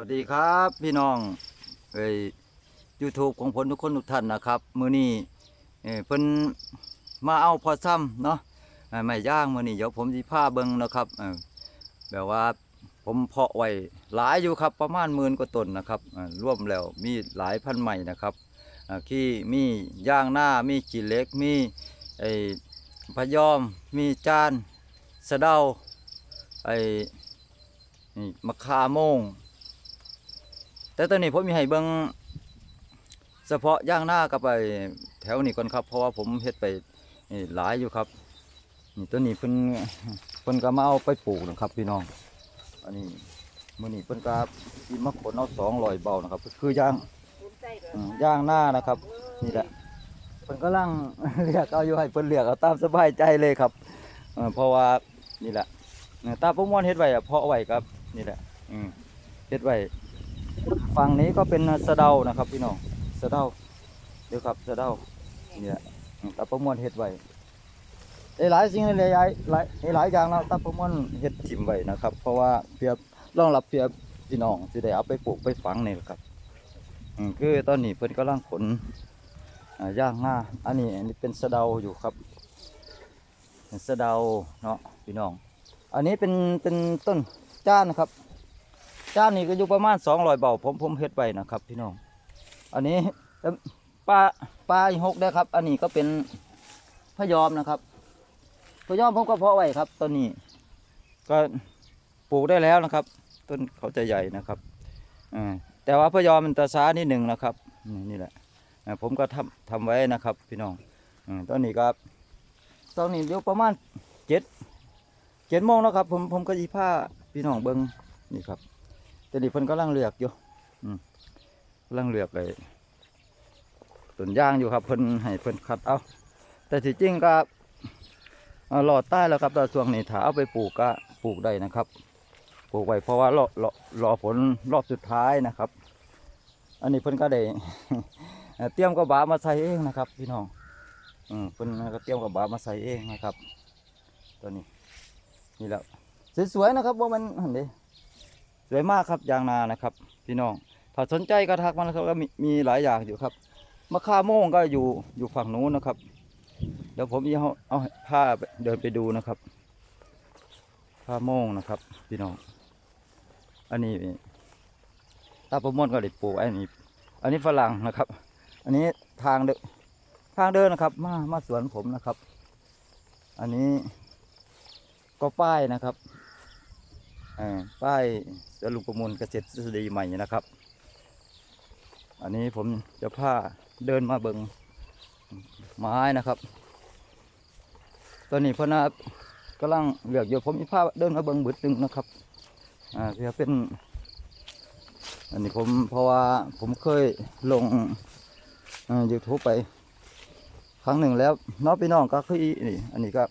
วัสดีครับพี่น้องเอ้ยยูทูบของผมทุกคนทุกท่านนะครับ มือนี้เอ้ยเพิ่นมาเอาพอซ้ำเนาะไม่ย่างมือนี้เดี๋ยวผมสิพาเบิงนะครับอ้ยแบบว่าผมเพาะไว้หลายอยู่ครับประมาณหมื่นกว่าต้นนะครับเอ้ยรวมแล้วมีหลายพันใหม่นะครับอ่าที่มีย่างหน้ามีขี้เล็กมีไอ้พยอมมีจานสะเดาไอ้มะขามโมง แต่ตอนนี้ผมมีให้เบิ่งเฉพาะย่างหน้ากับไปแถวนี้ก่อนครับ เพราะว่าผมเฮ็ดไปหลายอยู่ครับนี่ตัวนี้เพิ่นเพิ่นก็มาเอาไปปลูกนะครับพี่น้อง อันนี้มื้อนี้เพิ่นก็สินมาขนเอา200เบานะครับ คือย่างย่างหน้านะครับ นี่แหละเพิ่นก็ลังเรียกเอาอยู่ให้เพิ่นเรียกเอาตามสบายใจเลยครับเพราะว่านี่แหละตาประมวลเฮ็ดไว้อะเพาะไว้ครับ นี่แหละเฮ็ดไว้ ฝั่งนี้ก็เป็นสะเดานะครับพี่น้องสะเดาเดี๋ยวครับสะเดาเนี่ยตาประมวลเฮ็ดไว้หลายสิ่งหลายหลายหลายอย่างแล้วตาประมวลเฮ็ดทิมไว้นะครับ เพราะว่าเพียบรองรับเพียบพี่น้องสิได้เอาไปปลูกไปฝังนี่แหละครับอืมคือตอนนี้เพิ่นกำลังขนย่างหน้าอันนี้อันนี้เป็นสะเดาอยู่ครับเป็นสะเดาเนาะพี่น้อง อันนี้เป็นเป็นต้นจ้านนะครับ จ้านนี้ก็อยู่ประมาณสองร้อยเบาผมผมเฮ็ดไว้นะครับ พี่น้อง อันนี้ปลาปลาหกได้ครับ อันนี้ก็เป็นพยอมนะครับพยอมผมก็เพาะไว้ครับต้นนี้ ก็ปลูกได้แล้วนะครับ ต้นเขาจะใหญ่นะครับอ่าแต่ว่าพยอมมันตาช้านิดหนึ่งนะครับนี่แหละอ่ผมก็ทำทำไว้นะครับ พี่น้องอต้นนี้ก็ต้นนี้อยู่ประมาณเจ็ดเจ็ดโมงแล้วครับ ผมผมก็ยีผ้าพี่น้องเบิ้งนี่ครับ แต่นี่เพิ่นกำลังเลือกอยู่อืมกำลังเลือกเลยต้นย่างอยู่ครับเพิ่นให้เพิ่นคัดเอา แต่ที่จริงก็หลอดใต้แล้วครับแต่ส่วนนี้ถ้าเอาไปปลูกก็ปลูกได้นะครับ ปลูกไว้เพราะว่ารอรอรอฝนรอบสุดท้ายนะครับ อันนี้เพิ่นก็ได้เตรียมกระบะมาใส่เองนะครับ พี่น้อง อืมเพิ่นก็เตรียมกระบะมาใส่เองนะครับ ตัวนี้นี่แหละสวยๆนะครับว่ามันเหันเด้ สวยมากครับยางนานะครับ พี่น้องถ้าสนใจก็ทักมานะครับก็มีมีหลายอย่างอยู่ครับมะข่าโม่งก็อยู่อยู่ฝั่งนู้นนะครับ เดี๋ยวผมจะเอาเอาผ้าเดินไปดูนะครับผ้าโม่งนะครับ พี่น้อง อันนี้ตาประมวลก็ได้ปลูกอันนี้ อันนี้ฝรั่งนะครับ อันนี้ทางเดินทางเดินนะครับ มามาสวนผมนะครับ อันนี้ก็ป้ายนะครับ ป้ายสรุปประมูลเกษตรทฤษฎีใหม่นะครับ อันนี้ผมจะพาเดินมาเบิงไม้นะครับ ตอนนี้เพนนะกำลังเลือกอยู่ผมมีภาพเดินมาเบิงบึดหนึงนะครับอ่าเพื่อเป็น อันนี้ผมเพราะว่าผมเคยลงยูทูบไป ครั้งหนึ่งแล้วน้องพี่น้องก็คือนี่อันนี้ก็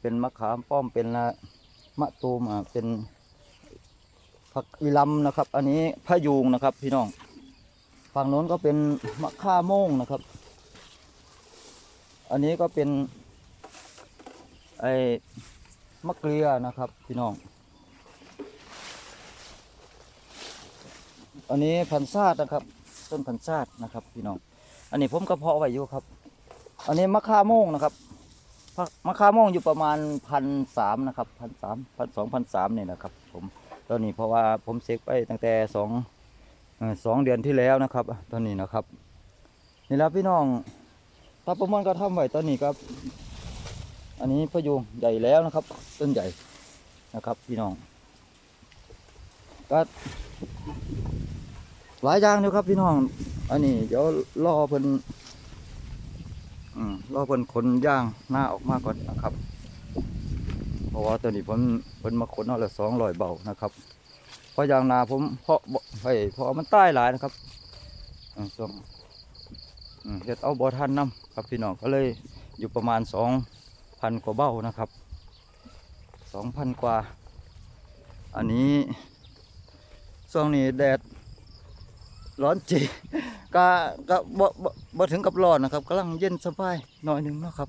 เป็นมะขามป้อมเป็นอ่า มะตูมอ่าเป็นผักอีลำนะครับ อันนี้พะยูงนะครับ พี่น้องฝั่งโน้นก็เป็นมะข่าโม่งนะครับ อันนี้ก็เป็นไอ้มะเกลือนะครับ พี่น้อง อันนี้พันซาดนะครับ ต้นพันซาดนะครับ พี่น้อง อันนี้ผมกระเพาะไว้อยู่ครับ อันนี้มะข่าโม่งนะครับ มะขามม่วงอยู่ประมาณพันสามนะครับพันสามพันสองพันสามเนี่ยนะครับ ผมตอนนี้เพราะว่าผมเซ็กไปตั้งแต่สองเอ่อสองเดือนที่แล้วนะครับ ตอนนี้นะครับ นี่แหล้วพี่น้องถ้าประมวลก็ทำไว้ตอนนี้ครับ อันนี้พยุงใหญ่แล้วนะครับ ต้นใหญ่นะครับ พี่น้องก็หลายอย่างอยู่ครับพี่น้อง อันนี้เดี๋ยวรอเพิ่น อืมรอเพิ่นขนย่างหน้าออกมาก่อนนะครับ เพราะว่าตัวนี้ผมเพิ่นมาขนเอาละสองร้อยเบานะครับ เพราะยางนาผมเพาะไอ้เพราะมันใต้หลายนะครับอืมช่วงอืมเฮ็ดเอาบ่ทันนํครับพี่น้องก็เลยอยู่ประมาณสองพันกว่าเบ้านะครับสองพันกว่า อันนี้ช่วงนี้แดดร้อนจี ก็ก็บ่บ่บ่ถึงกับร้อนนะครับกำลังเย็นสบายหน่อยหนึงเนาะครับ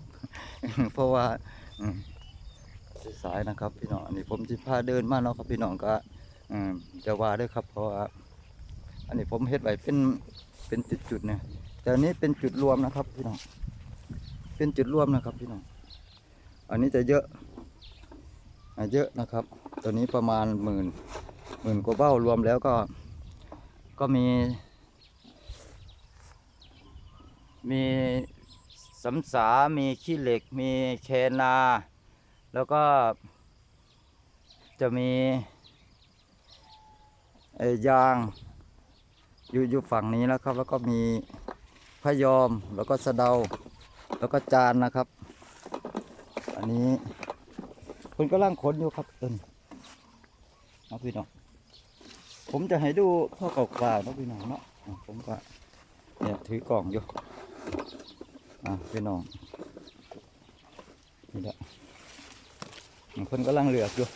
เพราะว่าอืมสายนะครับ พี่น้องอันนี้ผมจะพาเดินมาเนาะครับพี่น้องก็อืมจะว่าด้วยครับ เพราะว่าอันนี้ผมเฮ็ดไว้เป็นเป็นจุดๆเนี่ยแต่อันนี้เป็นจุดรวมนะครับ พี่น้องเป็นจุดรวมนะครับ พี่น้องอันนี้จะเยอะเยอะนะครับ ตัวนี้ประมาณหมื่นหมื่นกว่าเบ้ารวมแล้วก็ ก็มี มีสำสา มีขี้เหล็ก มีแคนา แล้วก็จะมียางอยู่อยู่ฝั่งนี้แล้วครับ แล้วก็มีพยอม แล้วก็สะเดา แล้วก็จานนะครับ อันนี้คนก็ล่างขนอยู่ครับต้นเอาพี่น้องผมจะให้ดูข้อเก่าๆนะพี่น้องเนาะอะผมก็เนี่ยถือกล่องอยู่ อะพี่น้องนี่แหละคนก็ล่างเลือกอยู่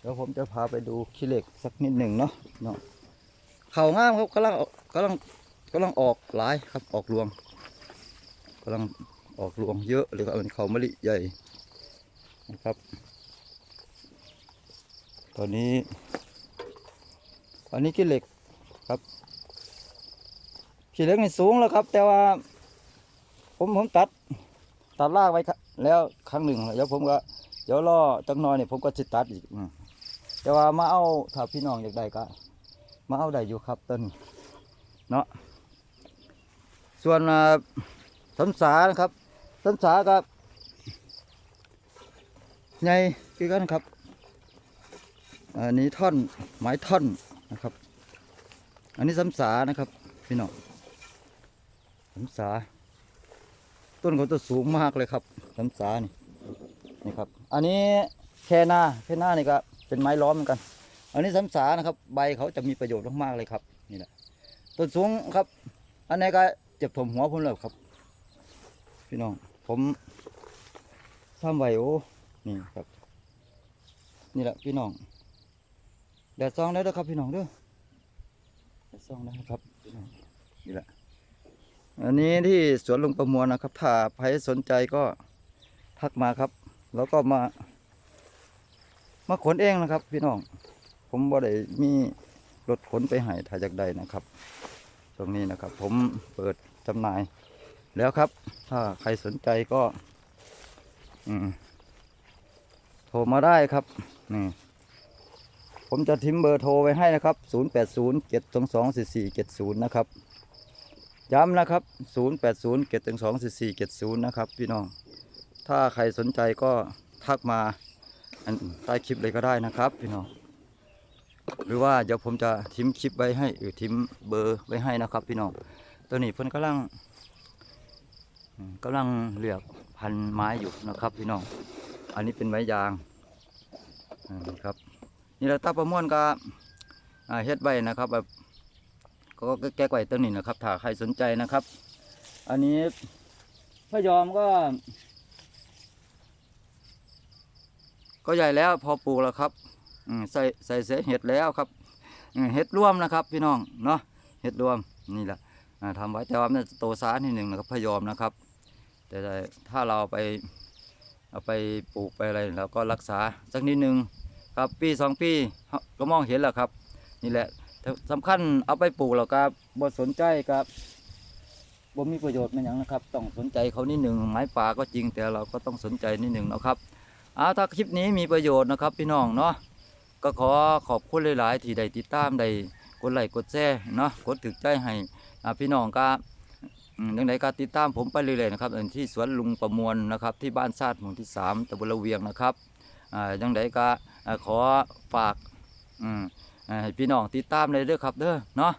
เดี๋ยวผมจะพาไปดูขี้เหล็กสักนิดหนึ่งเนาะเนาะเขางามครับกำลังกำลังกำลังออกหลายครับออกรวงกำลังออกรวงเยอะเลยครับเป็นเขามะลิใหญ่นะครับ ตอนนี้ อันนี้ขี้เหล็กครับขี้เหล็กนี่สูงแล้วครับ แต่ว่า ผมผมตัด ตัดรากไว้ครับแล้วครั้งหนึ่งแล้วผมก็เดี๋ยวรอจักหน่อยเนี่ยผมก็จะตัดอีกแต่ว่ามาเอาถ้าพี่น้องอยากได้ก็มาเอาได้อยู่ครับต้นเนาะส่วนสัมสานะครับสัมสากับใหญ่คือกันครับ อันนี้ท่อนไม้ท่อนนะครับ อันนี้สัมสานะครับ พี่น้องสัมสา ต้นเขาจะสูงมากเลยครับสัมสานี่นี่ครับ อันนี้แคนาแคนานี่ก็เป็นไม้ล้อมเหมือนกัน อันนี้สัมสานะครับ ใบเขาจะมีประโยชน์มากๆเลยครับนี่แหละต้นสูงครับ อันนี้ก็เจ็บถมหัวผมเลยครับ พี่น้องผมทำไว้โอ้นี่ครับ นี่แหละพี่น้อง แดดซองแล้วนะครับพี่น้องเด้อแดดซองได้ครับพี่น้องนี่แหละอันนี้ที่สวนลุงประมวลนะครับ ถ้าใครสนใจก็ทักมาครับ แล้วก็มา มาขนเองนะครับ พี่น้อง ผมบ่ได้มีรถขนไปให้ถ้ายจากใดนะครับ ตรงนี้นะครับ ผมเปิดจำหน่าย แล้วครับ ถ้าใครสนใจก็อืมโทรมาได้ครับนี่ ผมจะทิ้มเบอร์โทรไว้ให้นะครับ 0 8 0 7 2 2 4 4 7 0 นะครับ ย้ำนะครับ 0 8 0 7 2 2 4 4 7 0 นะครับ พี่น้อง ถ้าใครสนใจก็ทักมาใต้คลิปเลยก็ได้นะครับ พี่น้อง หรือว่าเดี๋ยวผมจะทิ้มคลิปไว้ให้หรือทิ้มเบอร์ไว้ให้นะครับ พี่น้อง ตัวนี้เพิ่นกำลังกำลังเลือกพันไม้อยู่นะครับ พี่น้อง อันนี้เป็นไม้ยางครับ นี่แหละตาประมวลก็เฮ็ดไว้นะครับแบบก็แก้ไว้ตัวนี้นะครับ ถ้าใครสนใจนะครับ อันนี้พระยอมก็ ก็ใหญ่แล้วพอปลูกแล้วครับใส่ใส่เศษเห็ดแล้วครับเห็ดร่วมนะครับ พี่น้องเนาะเห็ดรวมนี่แหละอ่าทำไว้แต่ว่ามันโตช้านิดหนึ่งนะครับพยอมนะครับ แต่ถ้าเราเอาไปเอาไปปลูกไปอะไรเราก็รักษาสักนิดหนึ่ง ครับปีสองปีก็มองเห็นแล้วครับ นี่แหละแต่สำคัญเอาไปปลูกแล้วก็บ่สนใจครับบ่มีประโยชน์มันอย่างนะครับ ต้องสนใจเขานิดหนึ่งไม้ป่าก็จริงแต่เราก็ต้องสนใจนิดหนึ่งนะครับเอาถ้าคลิปนี้มีประโยชน์นะครับพี่น้องเนาะก็ขอขอบคุณหลาย ๆ ที่ได้ติดตามได้กดไลค์กดแชร์เนาะกดถึกใจให้พี่น้องก็อืมยังไงก็ติดตามผมไปเรื่อยๆนะครับที่สวนลุงประมวลนะครับ ที่บ้านซาดหมู่ที่ 3ตำบลละเวียงนะครับอ่ายังไงก็ ขอฝากให้พี่น้องติดตามเลยเด้อครับเด้อเนาะ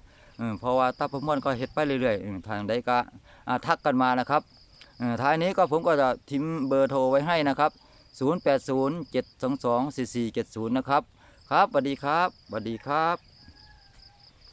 เพราะว่าตาประมวลก็เห็ดไปเรื่อยๆทางใดก็ทักกันมานะครับท้ายนี้ก็ผมก็จะทิ้มเบอร์โทรไว้ให้นะครับ 080 722 4470 นะครับ ครับสวัสดีครับสวัสดีครับ